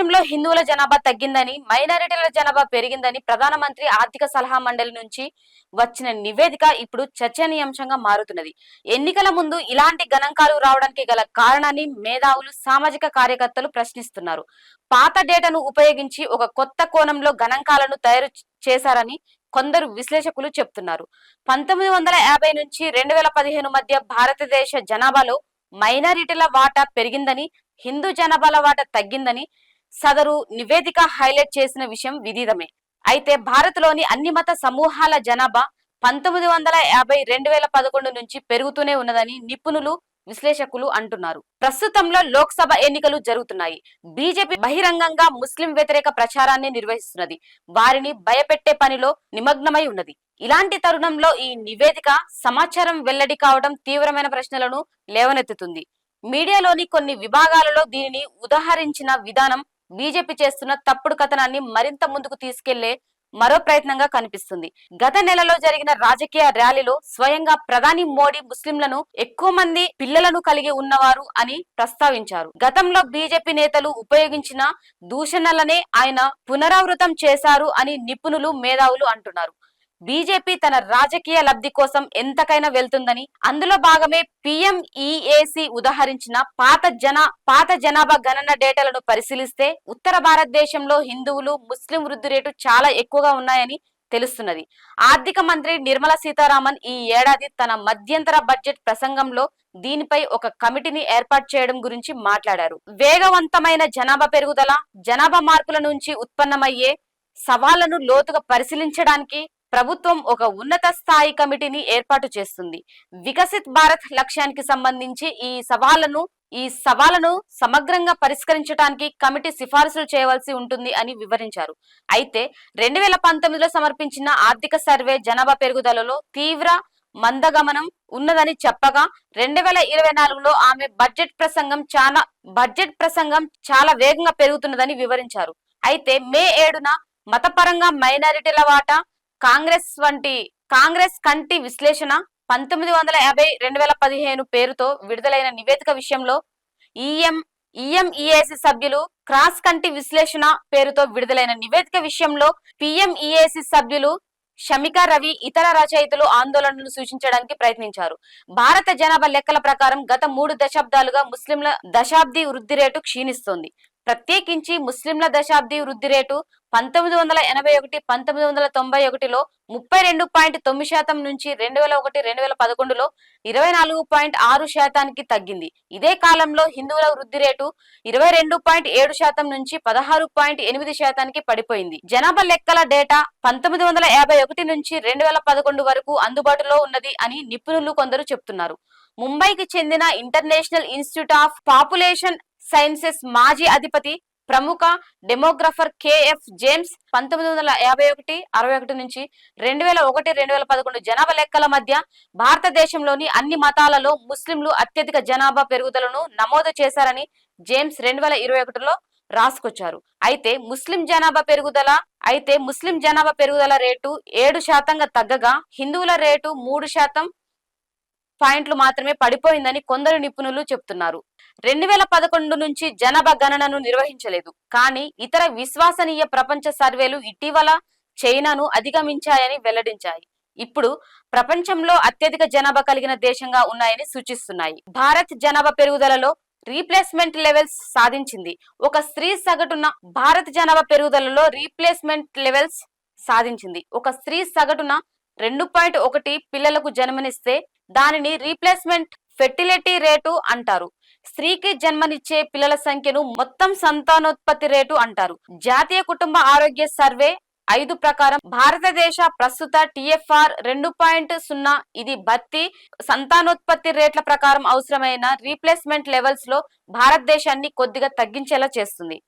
భారతదేశంలో హిందువుల జనాభా తగ్గిందని మైనారిటీల జనాభా పెరిగిందని ప్రధానమంత్రి ఆర్థిక సలహా మండలి నుంచి వచ్చిన నివేదిక ఇప్పుడు చర్చనీయాంశంగా మారుతున్నది. ఎన్నికల ముందు ఇలాంటి గణాంకాలు రావడానికి గల కారణాన్ని మేధావులు సామాజిక కార్యకర్తలు ప్రశ్నిస్తున్నారు. పాత డేటాను ఉపయోగించి ఒక కొత్త కోణంలో గణాంకాలను తయారు చేశారని కొందరు విశ్లేషకులు చెప్తున్నారు. పంతొమ్మిది వందల యాభై నుంచి రెండు వేల పదిహేను మధ్య భారతదేశ జనాభాలో మైనారిటీల వాటా పెరిగిందని హిందూ జనాభాల వాటా తగ్గిందని సదరు నివేదిక హైలైట్ చేసిన విషయం విదితమే అయితే భారత్లోని అన్ని మత సమూహాల జనాభా పంతొమ్మిది వందల యాభై రెండు వేల పదకొండు నుంచి పెరుగుతూనే ఉన్నదని నిపుణులు విశ్లేషకులు అంటున్నారు. ప్రస్తుతంలో లోక్సభ ఎన్నికలు జరుగుతున్నాయి. బీజేపీ బహిరంగంగా ముస్లిం వ్యతిరేక ప్రచారాన్ని నిర్వహిస్తున్నది. వారిని భయపెట్టే పనిలో నిమగ్నమై ఉన్నది. ఇలాంటి తరుణంలో ఈ నివేదిక సమాచారం వెల్లడి కావడం తీవ్రమైన ప్రశ్నలను లేవనెత్తుతుంది. మీడియాలోని కొన్ని విభాగాలలో దీనిని ఉదాహరించిన విధానం బీజేపీ చేస్తున్న తప్పుడు కథనాన్ని మరింత ముందుకు తీసుకెళ్ళే మరో ప్రయత్నంగా కనిపిస్తుంది. గత నెలలో జరిగిన రాజకీయ ర్యాలీలో స్వయంగా ప్రధాని మోడీ ముస్లింలను ఎక్కువ మంది పిల్లలను కలిగి ఉన్నవారు అని ప్రస్తావించారు. గతంలో బీజేపీ నేతలు ఉపయోగించిన దూషణలనే ఆయన పునరావృతం చేశారు అని నిపుణులు మేధావులు అంటున్నారు. బీజేపీ తన రాజకీయ లబ్ధి కోసం ఎంతకైనా వెళ్తుందని అందులో భాగమే పిఎంఈఏసి ఉదాహరించిన పాత జన పాత జనాభా గణన డేటాలను పరిశీలిస్తే ఉత్తర భారతదేశంలో హిందువులు ముస్లిం వృద్ధి రేటు చాలా ఎక్కువగా ఉన్నాయని తెలుస్తున్నది. ఆర్థిక మంత్రి నిర్మలా సీతారామన్ ఈ ఏడాది తన మధ్యంతర బడ్జెట్ ప్రసంగంలో దీనిపై ఒక కమిటీని ఏర్పాటు చేయడం గురించి మాట్లాడారు. వేగవంతమైన జనాభా పెరుగుదల జనాభా మార్పుల నుంచి ఉత్పన్నమయ్యే సవాళ్ళను లోతుగా పరిశీలించడానికి ప్రభుత్వం ఒక ఉన్నత స్థాయి కమిటీని ఏర్పాటు చేస్తుంది. వికసిత్ భారత్ లక్ష్యానికి సంబంధించి ఈ సవాళ్ళను ఈ సవాళ్ళను సమగ్రంగా పరిష్కరించడానికి కమిటీ సిఫార్సులు చేయవలసి ఉంటుంది అని వివరించారు. అయితే రెండు వేల పంతొమ్మిదిలో సమర్పించిన ఆర్థిక సర్వే జనాభా పెరుగుదలలో తీవ్ర మందగమనం ఉన్నదని చెప్పగా రెండు వేల ఇరవై నాలుగులో ఆమె బడ్జెట్ ప్రసంగం చాలా బడ్జెట్ ప్రసంగం చాలా వేగంగా పెరుగుతున్నదని వివరించారు. అయితే మే ఏడున మతపరంగా మైనారిటీల వాటా కాంగ్రెస్ వంటి కాంగ్రెస్ కంటి విశ్లేషణ పంతొమ్మిది వందల యాభై రెండు వేల పదిహేను పేరుతో విడుదలైన నివేదిక విషయంలో ఈఎం ఈఎంఈఏసి సభ్యులు క్రాస్ కంటి విశ్లేషణ పేరుతో విడుదలైన నివేదిక విషయంలో పిఎంఈఏసి సభ్యులు షమికా రవి ఇతర రచయితలు ఆందోళనలు సూచించడానికి ప్రయత్నించారు. భారత జనాభా లెక్కల ప్రకారం గత మూడు దశాబ్దాలుగా ముస్లింల దశాబ్ది వృద్ధి రేటు క్షీణిస్తోంది. ప్రత్యేకించి ముస్లింల దశాబ్ది వృద్ధి రేటు పంతొమ్మిది వందల ఎనభై ఒకటి పంతొమ్మిది వందల తొంభై ఒకటిలో ముప్పై రెండు పాయింట్ తొమ్మిది శాతం నుంచి రెండు వేల ఒకటి రెండు వేల పదకొండులో ఇరవై నాలుగు పాయింట్ ఆరు శాతానికి తగ్గింది. ఇదే కాలంలో హిందువుల వృద్ధి రేటు ఇరవై రెండు పాయింట్ ఏడు శాతం నుంచి పదహారు పాయింట్ ఎనిమిది శాతానికి పడిపోయింది. జనాభా లెక్కల డేటా పంతొమ్మిది వందల యాభై ఒకటి నుంచి రెండు వేల పదకొండు వరకు అందుబాటులో ఉన్నది అని నిపుణులు కొందరు చెప్తున్నారు. ముంబైకి చెందిన International Institute of Population Sciences మాజీ అధిపతి ప్రముఖ డెమోగ్రఫర్ కేఎఫ్ జేమ్స్ పంతొమ్మిది వందల యాభై ఒకటి అరవై ఒకటి నుంచి రెండు వేల ఒకటి రెండు వేల పదకొండు జనాభా లెక్కల మధ్య భారతదేశంలోని అన్ని మతాలలో ముస్లింలు అత్యధిక జనాభా పెరుగుదలను నమోదు చేశారని జేమ్స్ రెండు వేల ఇరవై ఒకటిలో రాసుకొచ్చారు. అయితే ముస్లిం జనాభా పెరుగుదల అయితే ముస్లిం జనాభా పెరుగుదల రేటు ఏడు శాతంగా తగ్గగా హిందువుల రేటు మూడు శాతం పాయింట్లు మాత్రమే పడిపోయిందని కొందరు నిపుణులు చెప్తున్నారు. రెండు వేల పదకొండు నుంచి జనాభా గణనను నిర్వహించలేదు. కానీ ఇతర విశ్వసనీయ ప్రపంచ సర్వేలు ఇటీవల చైనాను అధిగమించాయని వెల్లడించాయి. ఇప్పుడు ప్రపంచంలో అత్యధిక జనాభా కలిగిన దేశంగా ఉన్నాయని సూచిస్తున్నాయి. భారత్ జనాభా పెరుగుదలలో రీప్లేస్మెంట్ లెవెల్స్ సాధించింది. ఒక స్త్రీ సగటున భారత జనాభా పెరుగుదలలో రీప్లేస్మెంట్ లెవెల్స్ సాధించింది. ఒక స్త్రీ సగటున రెండు పాయింట్ ఒకటి పిల్లలకు జన్మనిస్తే దానిని రీప్లేస్మెంట్ ఫెర్టిలిటీ రేటు అంటారు. స్త్రీకి జన్మనిచ్చే పిల్లల సంఖ్యను మొత్తం సంతానోత్పత్తి రేటు అంటారు. జాతీయ కుటుంబ ఆరోగ్య సర్వే ఐదు ప్రకారం భారతదేశ ప్రస్తుత టిఎఫ్ఆర్ రెండు పాయింట్ సున్నా ఇది భర్తీ సంతానోత్పత్తి రేట్ల ప్రకారం అవసరమైన రీప్లేస్మెంట్ లెవెల్స్లో భారతదేశాన్ని కొద్దిగా తగ్గించేలా చేస్తుంది.